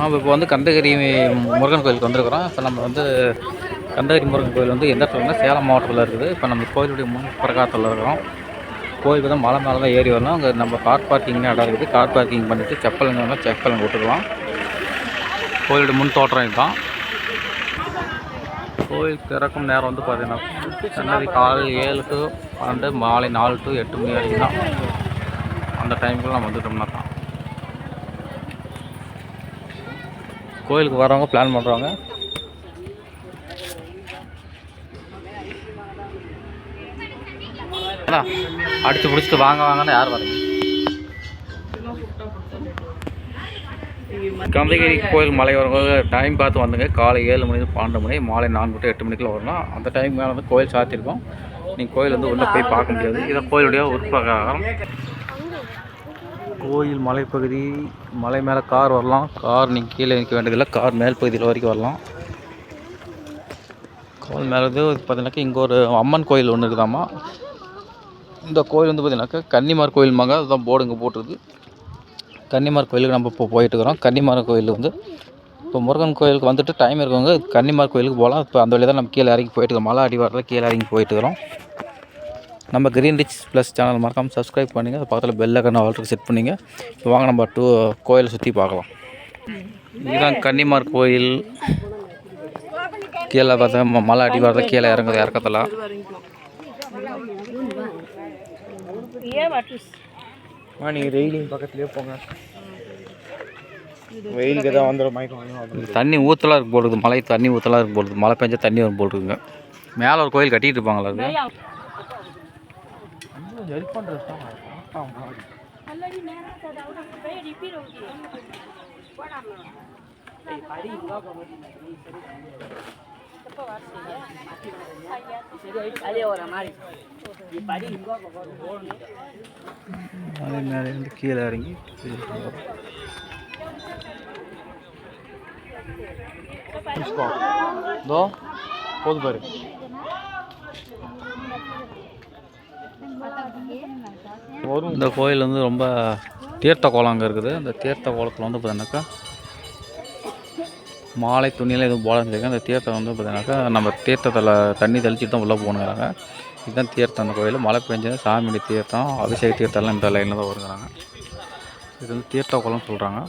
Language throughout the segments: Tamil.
நாம் இப்போ வந்து கந்தகிரி முருகன் கோயிலுக்கு வந்திருக்கிறோம். இப்போ நம்ம வந்து கந்தகிரி முருகன் கோயில் வந்து எந்த இடத்துல சேலம் மாவட்டத்தில் இருக்குது. இப்போ நம்ம கோயிலுடைய முன் பிரகாரத்தில் இருக்கிறோம். கோயிலுக்கு தான் மலை மேலே தான் ஏறி வரணும். அங்கே நம்ம கார் பார்க்கிங்னு இடம் இருக்குது. கார் பார்க்கிங் பண்ணிவிட்டு செப்பலுங்க வந்தால் செப்பல் விட்டுக்கலாம். கோயிலுடைய முன் தோற்றம் இதுதான். கோயில் திறக்கும் நேரம் வந்து பார்த்திங்கன்னா சன்னதி காலை ஏழு டு பன்னெண்டு மாலை நாலு டு எட்டு மணி வரைக்கும் தான் அந்த டைமுக்குள்ள நம்ம வந்துட்டோம்னா தான் கோயிலுக்கு வரவங்க பிளான் பண்ணுறவங்க அண்ணா அடிச்சு பிடிச்சிட்டு வாங்க வாங்கன்னு யார் வரீங்க? கந்தகிரி கோயில் மலை வரவங்க டைம் பார்த்து வந்துங்க காலை ஏழு மணி பன்னெண்டு மணி மாலை நான்கு டு எட்டு மணிக்குள்ள வரணும் அந்த டைம் மேலே வந்து கோயில் சாத்திருக்கோம். நீங்கள் கோயில் வந்து உள்ளே போய் பார்க்க முடியாது. இதை கோயிலுடைய உட்பிரகாரம். கோயில் மலைப்பகுதி மலை மேலே கார் வரலாம். கார் நீங்கள் கீழே நிற்க வேண்டியதில்லை. கார் மேல் பகுதியில் வரைக்கும் வரலாம். கோயில் மேலே வந்து பார்த்தீங்கன்னாக்கா இங்கே ஒரு அம்மன் கோயில் ஒன்று இருக்குதாம்மா. இந்த கோயில் வந்து பார்த்தீங்கன்னாக்கா கன்னிமார் கோயில்மாங்க அதுதான் போர்டு இங்கே போட்டிருக்கு. கன்னிமார் கோயிலுக்கு நம்ம இப்போ போயிட்டு இருக்கிறோம். கன்னிமார் கோயில் வந்து இப்போ முருகன் கோயிலுக்கு வந்துட்டு டைம் இருக்கவங்க கன்னிமார் கோயிலுக்கு போகலாம். இப்போ அந்த வழியாக தான் நம்ம கீழே இறங்கி போயிட்டு இருக்கோம். மலை அடிவாரத்தில் கீழே இறங்கி போயிட்டு இருக்கிறோம். நம்ம கிரீன் ரிச் ப்ளஸ் சேனல் மறக்காமல் சப்ஸ்கிரைப் பண்ணுங்க. அது பக்கத்தில் பெல் ஐக்கன் ஆல்ரெடி செட் பண்ணிங்க. இப்போ வாங்க நம்ம டூ கோயிலை சுற்றி பார்க்கலாம். இதுதான் கன்னிமார் கோயில். கீழே பார்த்தா மலை அடிவாரத்தில் கீழே இறங்குது இறக்கத்தில் நீங்கள் ரெயிலிங் பக்கத்துலேயே போங்க. வெயிலுக்கு தான் வந்துடும் மயக்கம் வந்து வந்துடும் தண்ணி ஊற்றலாம் இருக்கு போடுது மலை தண்ணி ஊற்றலாம் இருக்கு போடுது மழை பெஞ்சா தண்ணி வரும் போட்டுருக்குங்க மேலே ஒரு கோயில் கட்டிட்டு இருப்பாங்களா அது ஹெல்ப் பண்ணுறது தான் மலை மேலே இருந்து கீழே இறங்கி இதோ போது பாரு. இந்த கோயில் வந்து ரொம்ப தீர்த்த கோலம் அங்கே இருக்குது. அந்த தீர்த்த கோலத்தில் வந்து பார்த்தீங்கன்னாக்கா மாலை துணியில் எதுவும் போல சொல்லியிருக்காங்க அந்த தீர்த்தம் வந்து பார்த்தீங்கன்னாக்கா நம்ம தீர்த்தத்தில் தண்ணி தெளிச்சிட்டு தான் உள்ளே போகணுங்கிறாங்க. இதுதான் தீர்த்தம் அந்த கோயில். மழை பெஞ்சது சாமியுடைய தீர்த்தம் அபிஷேக தீர்த்தம்லாம் இந்த லைனில் தான் வருங்கிறாங்க. இது வந்து தீர்த்த குளம்னு சொல்கிறாங்க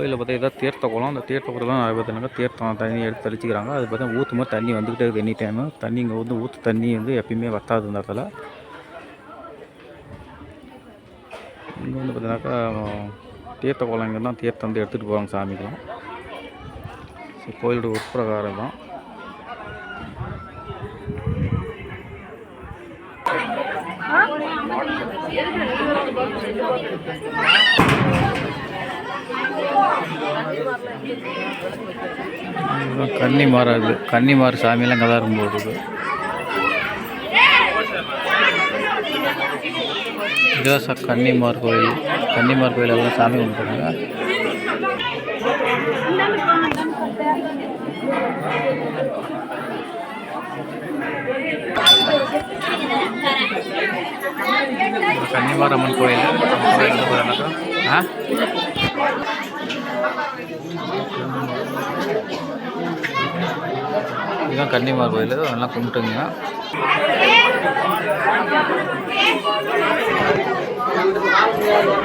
கோயிலில் பார்த்தா இதான் தீர்த்த குளம் அந்த தீர்த்த குளம் தான் பார்த்தீங்கன்னா தீர்த்தம் தண்ணி எடுத்து தெளிச்சிக்கிறாங்க. அது பார்த்தா ஊற்றும் போது தண்ணி வந்துக்கிட்டே இருக்குது எனி டைமு தண்ணி இங்கே வந்து ஊற்று தண்ணி வந்து எப்பயுமே வத்தாது இந்த இடத்துல. இங்கே வந்து பார்த்தீங்கன்னாக்கா தீர்த்த குளம் இங்கே தான் தீர்த்தம் வந்து எடுத்துகிட்டு போவாங்க சாமிக்கெலாம் ஸோ கோயிலோட உட்பிரகாரம் தான் இதுதான் கன்னிமாரா இது கன்னிமார் சாமியெல்லாம் இங்கே தான் இருக்கும் போது இதுதான் சார் கன்னிமார் கோயில் கன்னிமார் கோயில் எல்லாம் சாமி கும்பிட்டுருங்க கன்னிமார் அம்மன் கோயில் கோயில். ஆ? இதுதான் கன்னிமார் கோயில் நல்லா கும்பிட்டுங்க.